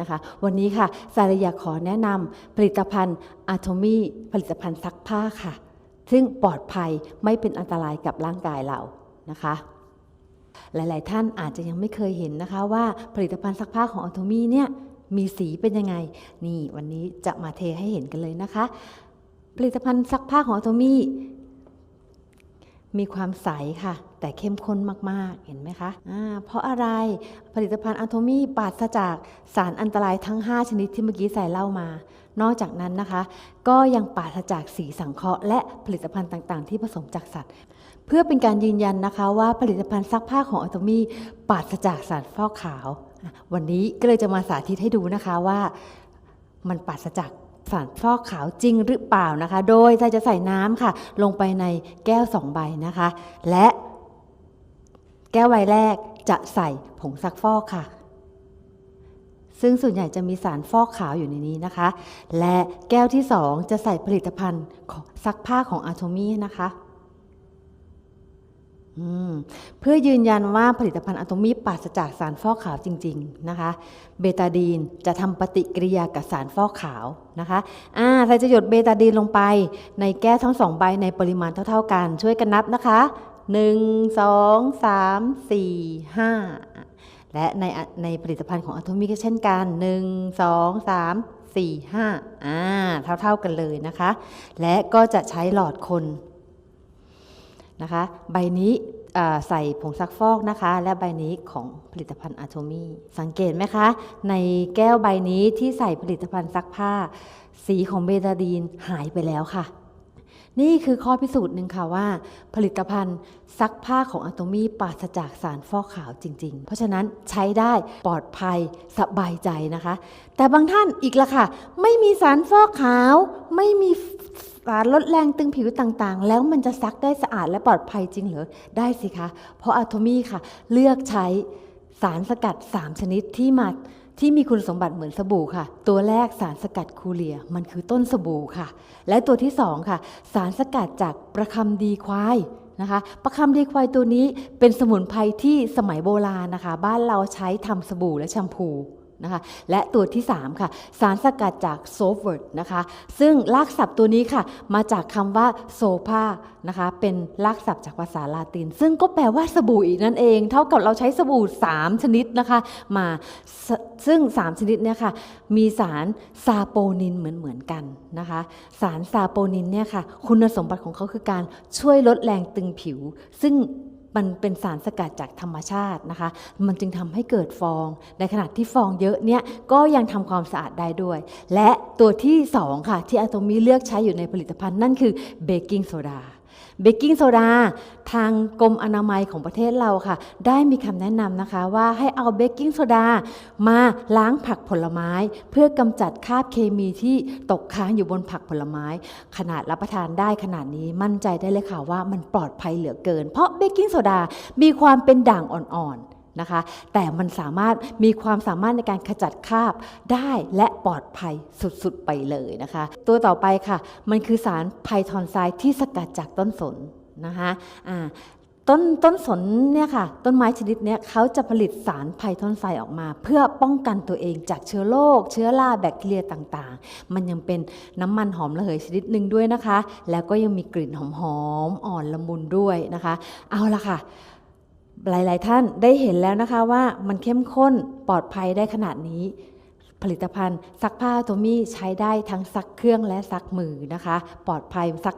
นะคะวันนี้ค่ะสารยาขอแนะนำผลิตภัณฑ์อะโทมี่ผลิตภัณฑ์ซักผ้าค่ะ ซึ่งปลอดภัยไม่เป็นอันตรายกับร่างกายเรานะคะหลาย ๆ ท่านอาจจะยังไม่เคยเห็นนะคะว่าผลิตภัณฑ์ซักผ้าของอ t โ m มีเนี่ยมีสีเป็นยังไง นี่วันนี้จะมาเทให้เห็นกันเลยนะคะ ผลิตภัณฑ์ซักผ้าของอ t โ m มี มีความใสค่ะ แต่เข้มข้นมากๆ เห็นไหมคะอ่าเพราะอะไรผลิตภัณฑ์อะโทมี่ปราศจากสารอันตรายทั้ง 5 ชนิดที่เมื่อกี้ใส่เล่ามา นอกจากนั้นนะคะ ก็ยังปราศจากสีสังเคราะห์และผลิตภัณฑ์ต่างๆ ที่ผสมจากสัตว์ เพื่อเป็นการยืนยันนะคะว่าผลิตภัณฑ์ซักผ้าของอะโทมีปราศจากสารฟอกขาว วันนี้ก็เลยจะมาสาธิตให้ดูนะคะว่ามันปราศจาก สารฟอกขาวจริงหรือเปล่านะคะ โดยใจจะใส่น้ำค่ะ ลงไปในแก้วสองใบนะคะ และแก้วใบแรกจะใส่ผงซักฟอกค่ะ ซึ่งส่วนใหญ่จะมีสารฟอกขาวอยู่ในนี้นะคะ และแก้วที่2จะใส่ผลิตภัณฑ์ของซักผ้าของอาโทมีนะคะ เพื่อยืนยันว่าผลิตภัณฑ์อะโตมีปราศจากสารฟอกขาวจริง ๆ นะคะ เบตาดีนจะทำปฏิกิริยากับสารฟอกขาวนะคะอ่าใส่จะหยดเบตาดีนลงไป ในแก้วทั้งสองใบในปริมาณเท่า ๆ กัน ช่วยกันนับนะคะ 1 2 3 4 5 และในในผลิตภัณฑ์ของอะโตมีก็เช่นกัน 1 2 3 4 5อ่าเท่า ๆกันเลยนะคะ และก็จะใช้หลอดคน นะคะ ใบนี้ใส่ผงซักฟอกนะคะ และใบนี้ของผลิตภัณฑ์อะโทมี่สังเกตไหมคะ ในแก้วใบนี้ที่ใส่ผลิตภัณฑ์ซักผ้า สีของเบตาดีนหายไปแล้วค่ะ นี่คือข้อพิสูจน์หนึ่งค่ะว่า ผลิตภัณฑ์ซักผ้าของอะโตมี่ปราศจากสารฟอกขาวจริง ๆ เพราะฉะนั้นใช้ได้ปลอดภัยสบายใจนะคะ แต่บางท่านอีกละค่ะ ไม่มีสารฟอกขาว ไม่มี ลดแรงตึงผิวต่างๆ แล้วมันจะซักได้สะอาดและปลอดภัยจริงเหรอ ได้สิคะ เพราะอะโทมี่ค่ะ เลือกใช้สารสกัด 3 ชนิดที่มาที่มีคุณสมบัติเหมือนสบู่ค่ะ ตัวแรกสารสกัดคูเลีย มันคือต้นสบู่ค่ะ และตัวที่ 2 ค่ะ สารสกัดจากประคำดีควายนะคะประคำดีควายตัวนี้เป็นสมุนไพรที่สมัยโบราณนะคะ บ้านเราใช้ทำสบู่และแชมพู นะคะและตัวที่ 3 ค่ะ สารสกัดจากโซฟเวิร์ดนะคะซึ่งลากศัพท์ตัวนี้ค่ะ มาจากคำว่าโซภานะคะเป็นลากศัพท์จากภาษาลาติน ซึ่งก็แปลว่าสบู่อีกนั่นเอง เท่ากับเราใช้สบู่ 3 ชนิดนะคะมาซซึ่ง 3 ชนิดเนี่ยค่ะมีสารซาโปนินเหมือนเหมือนกันนะคะสารซาโปนินเนี่ยค่ะคุณสมบัติของเขาคือการช่วยลดแรงตึงผิว ซึ่ง มันเป็นสารสกัดจากธรรมชาตินะคะ มันจึงทำให้เกิดฟอง ในขณะที่ฟองเยอะเนี่ยก็ยังทำความสะอาดได้ด้วย และตัวที่ 2 ค่ะ ที่อะโตมีเลือกใช้อยู่ในผลิตภัณฑ์นั่นคือเบกกิ้งโซดา เบกกิ้งโซดาทางกรมอนามัยของประเทศเราค่ะ ได้มีคำแนะนำนะคะว่าให้เอาเบกกิ้งโซดามาล้างผักผลไม้ เพื่อกำจัดคราบเคมีที่ตกค้างอยู่บนผักผลไม้ ขนาดรับประทานได้ขนาดนี้มั่นใจได้เลยค่ะว่ามันปลอดภัยเหลือเกิน เพราะเบกกิ้งโซดามีความเป็นด่างอ่อนๆ นะคะ แต่มันสามารถมีความสามารถในการขจัดคราบได้และปลอดภัยสุดๆไปเลยนะคะ ตัวต่อไปค่ะ มันคือสารไพทอนไซด์ที่สกัดจากต้นสนนะคะอ่าต้นต้นสนเนี่ยค่ะ ต้นไม้ชนิดเนี้ยเขาจะผลิตสารไพทอนไซด์ออกมา เพื่อป้องกันตัวเองจากเชื้อโรคเชื้อราแบคทีเรียต่างๆ มันยังเป็นน้ำมันหอมระเหยชนิดหนึ่งด้วยนะคะ แล้วก็ยังมีกลิ่นหอมๆอ่อนละมุนด้วยนะคะ เอาละค่ะ หลาย ๆ ท่านได้เห็นแล้วนะคะว่ามันเข้มข้นปลอดภัยได้ขนาดนี้ ผลิตภัณฑ์ซักผ้าโทมี่ใช้ได้ทั้งซักเครื่องและซักมือนะคะ ปลอดภัยซัก